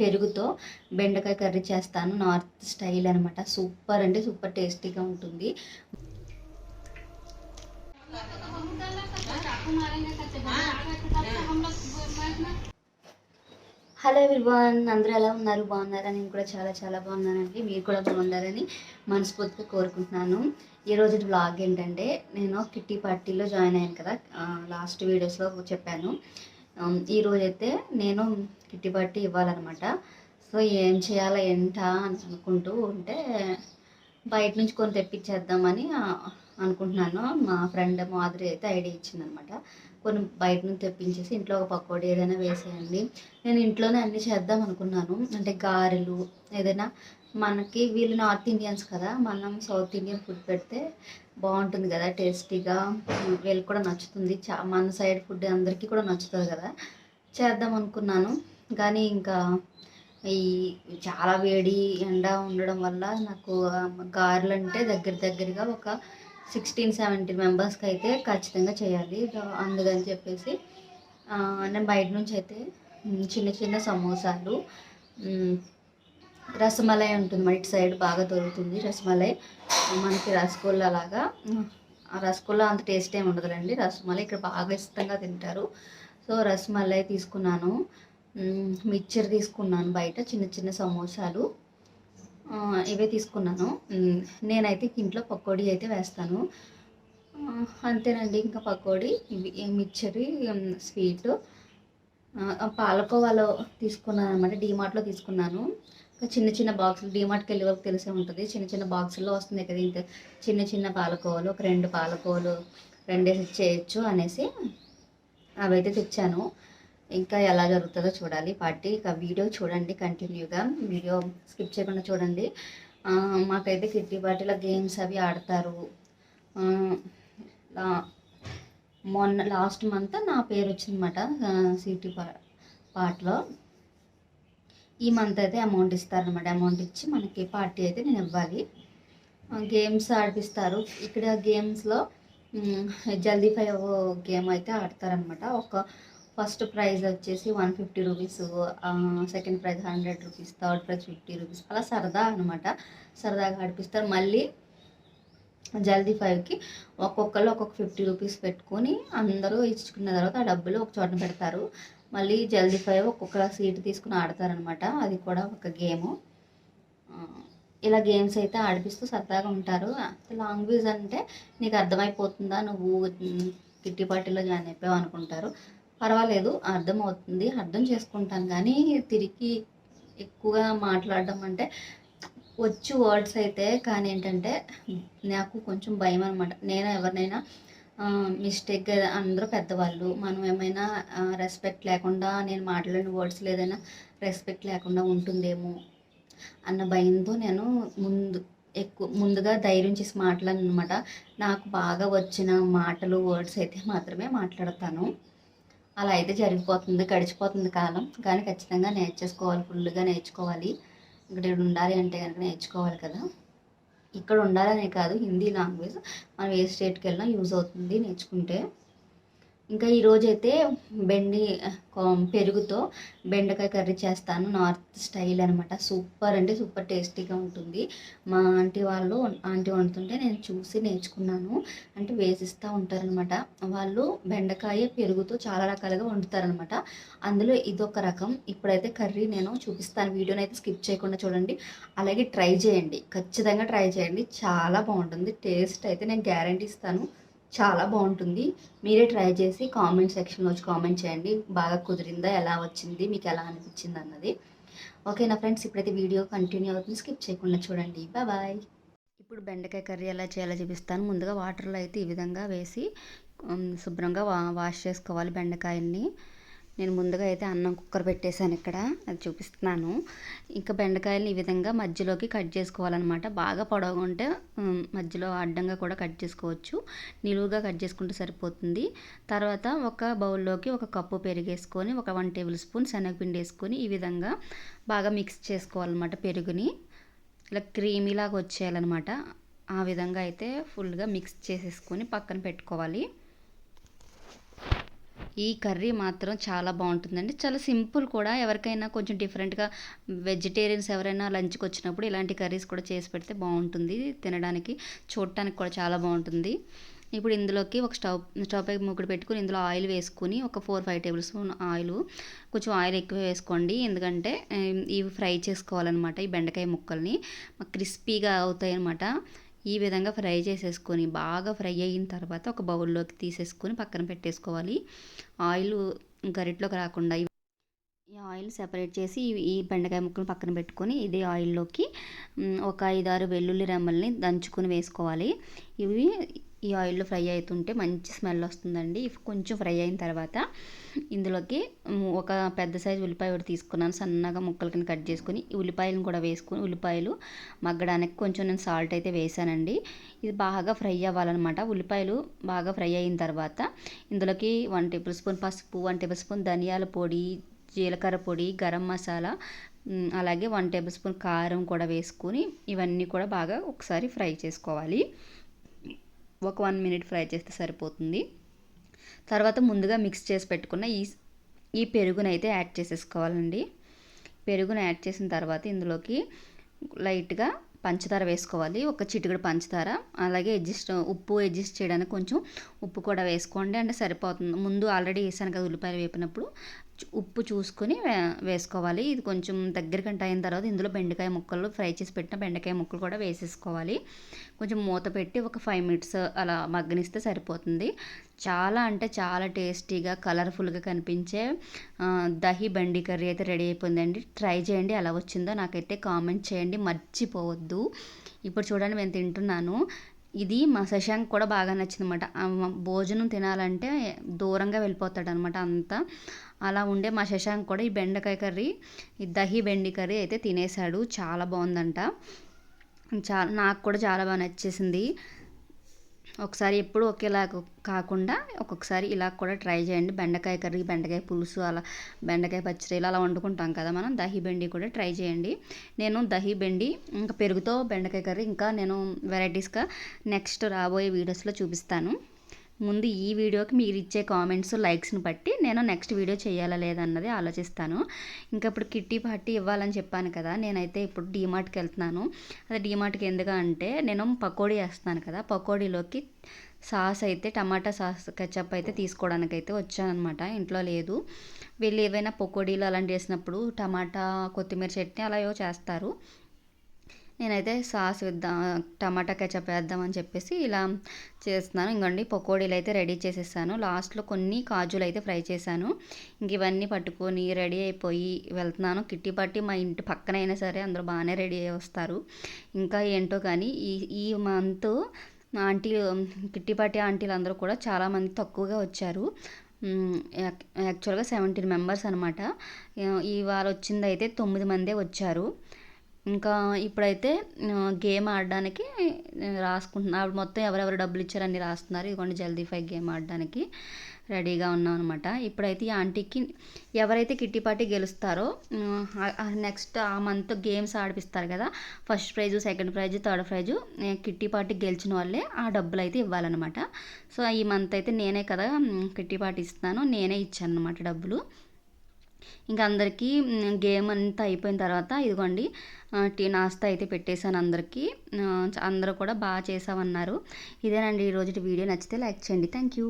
పెరుగుతో బెండకాయ కర్రీ చేస్తాను. నార్త్ స్టైల్ అనమాట సూపర్ అంటే సూపర్ టేస్టీగా ఉంటుంది. హలో ఎవ్రీవన్ అందరూ ఎలా ఉన్నారు? బాగున్నారా? నేను కూడా చాలా చాలా బాగున్నానండి. మీరు కూడా బాగున్నారని మనస్ఫూర్తిగా కోరుకుంటున్నాను. ఈ రోజు బ్లాగ్ ఏంటంటే నేను కిట్టి పార్టీలో జాయిన్ అయ్యాను కదా. లాస్ట్ వీడియోస్లో చెప్పాను. ఈరోజైతే నేను కిట్టి ఇవ్వాలన్నమాట. సో ఏం చేయాలా ఏంట అని అనుకుంటూ ఉంటే బయట నుంచి కొని తెప్పించేద్దామని అనుకుంటున్నాను. మా ఫ్రెండ్ మాదిరి అయితే ఐడియా ఇచ్చిందనమాట కొన్ని బయట నుంచి తెప్పించేసి ఇంట్లో ఒక పకోడీ ఏదైనా వేసేయండి. నేను ఇంట్లోనే అన్ని చేద్దాం అనుకున్నాను. అంటే గారెలు ఏదైనా మనకి వీళ్ళు నార్త్ ఇండియన్స్ కదా మనం సౌత్ ఇండియన్ ఫుడ్ పెడితే బాగుంటుంది కదా టేస్టీగా. వీళ్ళకి కూడా నచ్చుతుంది. చా మన సైడ్ ఫుడ్ అందరికీ కూడా నచ్చుతుంది కదా. చేద్దాం అనుకున్నాను. కానీ ఇంకా ఈ చాలా వేడి ఎండ ఉండడం వల్ల నాకు గారెలు అంటే దగ్గర దగ్గరగా ఒక సిక్స్టీన్ సెవెంటీన్ మెంబర్స్కి అయితే ఖచ్చితంగా చేయాలి. అందుకని చెప్పేసి నేను బయట నుంచి అయితే చిన్న చిన్న సమోసాలు రసమలై ఉంటుంది మన ఇటు సైడ్ బాగా దొరుకుతుంది. రసమలై మనకి రసగుల్లా లాగా రసగుల్లా అంత టేస్ట్ ఏమి ఉండదులండి. రసమలై ఇక్కడ బాగా ఇష్టంగా తింటారు. సో రసమలై తీసుకున్నాను. మిక్చర్ తీసుకున్నాను బయట చిన్న చిన్న సమోసాలు. ఇవే తీసుకున్నాను. నేనైతే ఇంట్లో పకోడీ అయితే వేస్తాను. అంతేనండి ఇంకా పకోడీ ఇవి మిక్చర్ స్వీట్. పాలకోవాలో తీసుకున్నాను అనమాట డీమార్ట్లో తీసుకున్నాను. ఇంకా చిన్న చిన్న బాక్సులు డీమార్ట్కి వెళ్ళే వరకు తెలిసే ఉంటుంది. చిన్న చిన్న బాక్సుల్లో వస్తుంది కదా ఇంకా చిన్న చిన్న పాలకోవలు ఒక రెండు పాలకోవాలు రెండేసి చేయొచ్చు అనేసి అవైతే తెచ్చాను. ఇంకా ఎలా జరుగుతుందో చూడాలి. పార్టీ ఇక వీడియో చూడండి కంటిన్యూగా వీడియో స్కిప్ చేయకుండా చూడండి. మాకైతే కిట్టి పార్టీలో గేమ్స్ అవి ఆడతారు. మొన్న లాస్ట్ మంత్ నా పేరు వచ్చిందన్నమాట సిటీ పా పార్ట్లో ఈ మంత్ అయితే అమౌంట్ ఇస్తారనమాట అమౌంట్ ఇచ్చి మనకి పార్టీ అయితే నేను ఇవ్వాలి. గేమ్స్ ఆడిపిస్తారు. ఇక్కడ గేమ్స్లో జల్దీ ఫైవ్ గేమ్ అయితే ఆడతారనమాట ఒక ఫస్ట్ ప్రైజ్ వచ్చేసి one fifty rupees second prize hundred rupees third prize fifty rupees. అలా సరదా అనమాట సరదాగా ఆడిపిస్తారు మళ్ళీ జల్దీ ఫైవ్కి ఒక్కొక్కరు ఒక్కొక్క ఫిఫ్టీ రూపీస్ పెట్టుకొని అందరూ ఇచ్చుకున్న తర్వాత ఆ డబ్బులు ఒక చోట పెడతారు. మళ్ళీ జల్దీ ఫైవ్ ఒక్కొక్క సీట్ తీసుకుని ఆడతారనమాట అది కూడా ఒక గేము. ఇలా గేమ్స్ అయితే ఆడిపిస్తూ సరదాగా ఉంటారు. లాంగ్వేజ్ అంటే నీకు అర్థమైపోతుందా? నువ్వు కిట్టి పార్టీలో జాయిన్ అయిపోయావు అనుకుంటారు. పర్వాలేదు అర్థమవుతుంది అర్థం చేసుకుంటాను. కానీ తిరిగి ఎక్కువగా మాట్లాడడం అంటే వచ్చు వర్డ్స్ అయితే కానీ ఏంటంటే నాకు కొంచెం భయం అనమాట నేను ఎవరినైనా మిస్టేక్ అందరూ పెద్దవాళ్ళు. మనం ఏమైనా రెస్పెక్ట్ లేకుండా నేను మాట్లాడిన వర్డ్స్ ఏదైనా రెస్పెక్ట్ లేకుండా ఉంటుందేమో అన్న భయంతో నేను ముందు ఎక్కువ ముందుగా ధైర్యం చేసి మాట్లాడను అనమాట నాకు బాగా వచ్చిన మాటలు వర్డ్స్ అయితే మాత్రమే మాట్లాడతాను. అలా అయితే జరిగిపోతుంది గడిచిపోతుంది కాలం. కానీ ఖచ్చితంగా నేర్చేసుకోవాలి ఫుల్గా నేర్చుకోవాలి. ఇక్కడ ఉండాలి అంటే కనుక నేర్చుకోవాలి కదా. ఇక్కడ ఉండాలనే కాదు హిందీ లాంగ్వేజ్. మనం ఏ స్టేట్కి వెళ్ళినా యూజ్ అవుతుంది నేర్చుకుంటే. ఇంకా ఈరోజు అయితే బెండి పెరుగుతో బెండకాయ కర్రీ చేస్తాను. నార్త్ స్టైల్ అనమాట. సూపర్ అంటే సూపర్ టేస్టీగా ఉంటుంది. మా ఆంటీ వాళ్ళు ఆంటీ వండుతుంటే నేను చూసి నేర్చుకున్నాను. అంటే వేసిస్తూ ఉంటారనమాట. వాళ్ళు బెండకాయ పెరుగుతో చాలా రకాలుగా వండుతారనమాట. అందులో ఇదొక రకం. ఇప్పుడైతే కర్రీ నేను చూపిస్తాను. వీడియోని అయితే స్కిప్ చేయకుండా చూడండి. అలాగే ట్రై చేయండి. ఖచ్చితంగా ట్రై చేయండి. చాలా బాగుంటుంది. టేస్ట్ అయితే నేను గ్యారంటీ ఇస్తాను. చాలా బాగుంటుంది. మీరే ట్రై చేసి కామెంట్ సెక్షన్లో వచ్చి కామెంట్ చేయండి. బాగా కుదిరిందా? ఎలా వచ్చింది? మీకు ఎలా అనిపించింది అన్నది. ఓకేనా ఫ్రెండ్స్? ఇప్పుడైతే వీడియో కంటిన్యూ అవుతుంది. స్కిప్ చేయకుండా చూడండి. బాయ్. ఇప్పుడు బెండకాయ కర్రీ ఎలా చేయాలో చూపిస్తాను. ముందుగా వాటర్లో అయితే ఈ విధంగా వేసి శుభ్రంగా వా వాష్ చేసుకోవాలి బెండకాయల్ని. నేను ముందుగా అయితే అన్నం కుక్కర్ పెట్టేశాను ఇక్కడ అది చూపిస్తున్నాను. ఇంకా బెండకాయలు ఈ విధంగా మధ్యలోకి కట్ చేసుకోవాలన్నమాట. బాగా పొడవుగా ఉంటే మధ్యలో అడ్డంగా కూడా కట్ చేసుకోవచ్చు. నిలువుగా కట్ చేసుకుంటే సరిపోతుంది. తర్వాత ఒక బౌల్లోకి ఒక కప్పు పెరిగేసుకొని ఒక వన్ టేబుల్ స్పూన్ శనగపిండి వేసుకొని ఈ విధంగా బాగా మిక్స్ చేసుకోవాలన్నమాట పెరుగుని. ఇలా క్రీమీలాగా వచ్చేయాలన్నమాట. ఆ విధంగా అయితే ఫుల్గా మిక్స్ చేసేసుకొని పక్కన పెట్టుకోవాలి. ఈ కర్రీ మాత్రం చాలా బాగుంటుందండి. చాలా సింపుల్ కూడా. ఎవరికైనా కొంచెం డిఫరెంట్గా వెజిటేరియన్స్ ఎవరైనా లంచ్కి వచ్చినప్పుడు ఇలాంటి కర్రీస్ కూడా చేసి పెడితే బాగుంటుంది. తినడానికి చూడటానికి కూడా చాలా బాగుంటుంది. ఇప్పుడు ఇందులోకి ఒక స్టవ్ స్టవ్ పై ముగ్గుడు పెట్టుకుని ఇందులో ఆయిల్ వేసుకుని ఒక four five table spoon oil. కొంచెం ఆయిల్ ఎక్కువ వేసుకోండి. ఎందుకంటే ఇవి ఫ్రై చేసుకోవాలన్నమాట ఈ బెండకాయ ముక్కల్ని. క్రిస్పీగా అవుతాయి అన్నమాట ఈ విధంగా ఫ్రై చేసేసుకొని బాగా ఫ్రై అయిన తర్వాత ఒక బౌల్లోకి తీసేసుకొని పక్కన పెట్టేసుకోవాలి. ఆయిల్ గరిట్లోకి రాకుండా ఈ ఆయిల్ సెపరేట్ చేసి ఈ బెండకాయ ముక్కలు పక్కన పెట్టుకొని ఇదే ఆయిల్లోకి ఒక ఐదారు వెల్లుల్లి రెమ్మల్ని దంచుకొని వేసుకోవాలి. ఇవి ఈ ఆయిల్లో ఫ్రై అవుతుంటే మంచి స్మెల్ వస్తుందండి. కొంచెం ఫ్రై అయిన తర్వాత ఇందులోకి ఒక పెద్ద సైజు ఉల్లిపాయ ఒకటి తీసుకున్నాను. సన్నగా ముక్కల కింద కట్ చేసుకుని ఉల్లిపాయలను కూడా వేసుకుని ఉల్లిపాయలు మగ్గడానికి కొంచెం నేను సాల్ట్ అయితే వేసానండి. ఇది బాగా ఫ్రై అవ్వాలన్నమాట. ఉల్లిపాయలు బాగా ఫ్రై అయిన తర్వాత ఇందులోకి వన్ టేబుల్ స్పూన్ పసుపు వన్ టేబుల్ స్పూన్ ధనియాల పొడి జీలకర్ర పొడి గరం మసాలా అలాగే వన్ టేబుల్ స్పూన్ కారం కూడా వేసుకుని ఇవన్నీ కూడా బాగా ఒకసారి ఫ్రై చేసుకోవాలి. ఒక వన్ మినిట్ ఫ్రై చేస్తే సరిపోతుంది. తర్వాత ముందుగా మిక్స్ చేసి పెట్టుకున్న ఈ ఈ పెరుగునైతే యాడ్ చేసేసుకోవాలండి. పెరుగును యాడ్ చేసిన తర్వాత ఇందులోకి లైట్గా పంచదార వేసుకోవాలి. ఒక చిటికడు పంచదార అలాగే అడ్జస్ట్ ఉప్పు అడ్జస్ట్ చేయడానికి కొంచెం ఉప్పు కూడా వేసుకోండి. అంటే సరిపోతుంది. ముందు ఆల్రెడీ వేసాను కదా ఉల్లిపాయలు వేపినప్పుడు ఉప్పు చూసుకొని వేసుకోవాలి. ఇది కొంచెం దగ్గరకంట అయిన తర్వాత ఇందులో బెండకాయ ముక్కలు ఫ్రై చేసి పెట్టిన బెండకాయ ముక్కలు కూడా వేసేసుకోవాలి. కొంచెం మూత పెట్టి ఒక ఫైవ్ మినిట్స్ అలా మగ్గనిస్తే సరిపోతుంది. చాలా అంటే చాలా టేస్టీగా కలర్ఫుల్గా కనిపించే దహి బండి కర్రీ అయితే రెడీ అయిపోయిందండి. ట్రై చేయండి ఎలా వచ్చిందో నాకైతే కామెంట్ చేయండి. మర్చిపోవద్దు. ఇప్పుడు చూడండి నేను తింటున్నాను. ఇది మా శశాంక్ కూడా బాగా నచ్చిందన్నమాట. భోజనం తినాలంటే దూరంగా వెళ్ళిపోతాడు అనమాట అంతా. అలా ఉండే మా శశాంక్ కూడా ఈ బెండకాయ కర్రీ ఈ దహి బెండి కర్రీ అయితే తినేశాడు చాలా బాగుందంట. చాలా నాకు కూడా చాలా బాగా నచ్చేసింది. ఒకసారి ఎప్పుడు ఒకేలా కాకుండా ఒక్కొక్కసారి ఇలా కూడా ట్రై చేయండి. బెండకాయ కర్రీ బెండకాయ పులుసు అలా బెండకాయ పచ్చడి అలా వండుకుంటాం కదా మనం. దహీ బెండి కూడా ట్రై చేయండి. నేను దహీ బెండి ఇంకా పెరుగుతో బెండకాయ కర్రీ ఇంకా నేను వెరైటీస్గా నెక్స్ట్ రాబోయే వీడియోస్లో చూపిస్తాను. ముందు ఈ వీడియోకి మీరు ఇచ్చే కామెంట్స్ లైక్స్ని బట్టి నేను నెక్స్ట్ వీడియో చేయాలా లేదన్నది ఆలోచిస్తాను. ఇంకా ఇప్పుడు కిట్టి పార్టీ ఇవ్వాలని చెప్పాను కదా నేనైతే ఇప్పుడు డీమార్ట్కి వెళ్తున్నాను. అదే డీమార్ట్కి ఎందుకు అంటే నేను పకోడీ వేస్తాను కదా పకోడీలోకి సాస్ అయితే టమాటా సాస్ కెచప్ అయితే తీసుకోవడానికి అయితే వచ్చానమాట ఇంట్లో లేదు. వీళ్ళు ఏవైనా పకోడీలు అలాంటి చేసినప్పుడు టమాటా కొత్తిమీర చట్నీ అలా ఏవో చేస్తారు. నేనైతే సాస్ వేద్దాం టమాటా కెచప్ వేద్దామని చెప్పేసి ఇలా చేస్తున్నాను. ఇంకోండి పకోడీలు అయితే రెడీ చేసేసాను. లాస్ట్లో కొన్ని కాజులు అయితే ఫ్రై చేశాను. ఇంక ఇవన్నీ పట్టుకొని రెడీ అయిపోయి వెళ్తున్నాను. కిట్టి పట్టి మా ఇంటి పక్కన అయినా సరే అందరూ బాగానే రెడీ అయ్యి వస్తారు. ఇంకా ఏంటో కానీ ఈ ఈ మంత్ ఆంటీ కిట్టిపాటి ఆంటీలు అందరూ కూడా చాలామంది తక్కువగా వచ్చారు. యాక్చువల్గా సెవెంటీన్ మెంబర్స్ అనమాట ఇవాళ వచ్చింది అయితే తొమ్మిది మందే వచ్చారు. ఇంకా ఇప్పుడైతే గేమ్ ఆడడానికి రాసుకుంటున్నా. ఆవిడ మొత్తం ఎవరెవరు డబ్బులు ఇచ్చారని రాస్తున్నారు. ఇదిగోండి జల్దీ ఫైవ్ గేమ్ ఆడడానికి రెడీగా ఉన్నాం అనమాట ఇప్పుడైతే ఈ ఆంటీకి ఎవరైతే కిట్టి పార్టీ గెలుస్తారో నెక్స్ట్ ఆ మంత్ గేమ్స్ ఆడిపిస్తారు కదా. First prize second prize third prize kitty party గెలిచిన వాళ్ళే ఆ డబ్బులు అయితే ఇవ్వాలన్నమాట. సో ఈ మంత్ అయితే నేనే కదా కిట్టి పార్టీ ఇస్తాను నేనే ఇచ్చాను అనమాట డబ్బులు. ఇంకా అందరికీ గేమ్ అంతా అయిపోయిన తర్వాత ఇదిగోండి టీ నాస్తా అయితే పెట్టేశాను అందరికీ. అందరూ కూడా బాగా చేసామన్నారు ఇదేనండి ఈరోజు వీడియో. నచ్చితే లైక్ చేయండి. Thank you